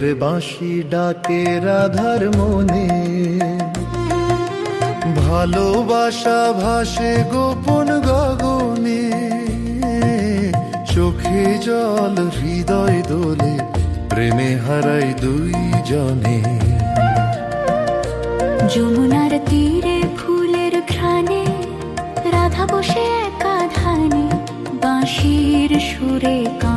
বাঁশি ডাকে রাধার মনে। ভালোবাসা ভাসে গোপন গগনে। চোখে জল, হৃদয় দোলে, প্রেমে হারাই দুই জনে যমুনার তীরে ফুলের ঘ্রাণে, রাধা বসে একা ধানে, বাঁশির সুরে কাঁপে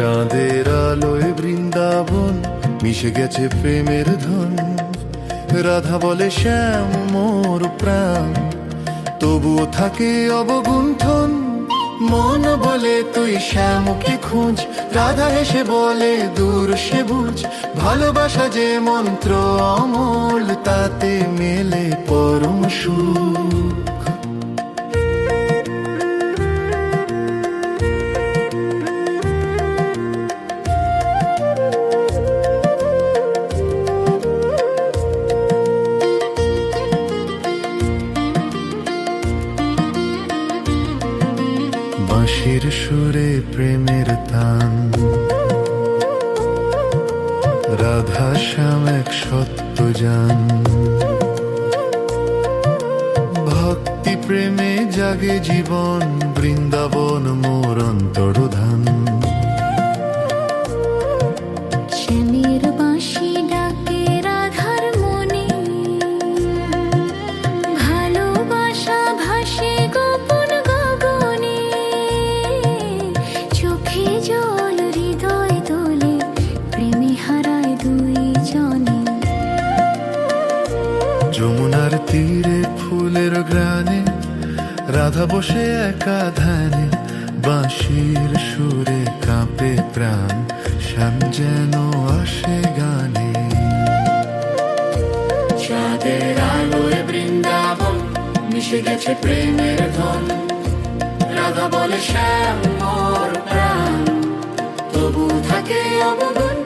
চাঁদের আলোয় বৃন্দাবন মিশে গেছে প্রেমের ধন। রাধা বলে, শ্যাম, মোর প্রাণ, তবুও থাকে অবগুণ্ঠন। মন বলে, তুই শ্যামকে খুঁজ। রাধা হেসে বলে, দূর সে বুঝ। ভালোবাসা যে মন্ত্র অমল, তাতে মেলে পরম সুখ বাঁশির সুরে প্রেমের তান। রাধা শ্যাম এক সত্য যান। ভক্তি প্রেমে জাগে জীবন, বৃন্দাবন মোর অন্তর্ধান তীরে ফুলের গ্রানে রাধা বসে একা ধ্যানে, বাঁশির সুরে কাঁপে প্রাণ, শ্যাম যেন আসে গানে। চাঁদের আলোয় বৃন্দাবন মিশে গেছে প্রেমের ধন। রাধা বলে শ্যাম, মোর প্রাণ, তবু থাকে অবগুণ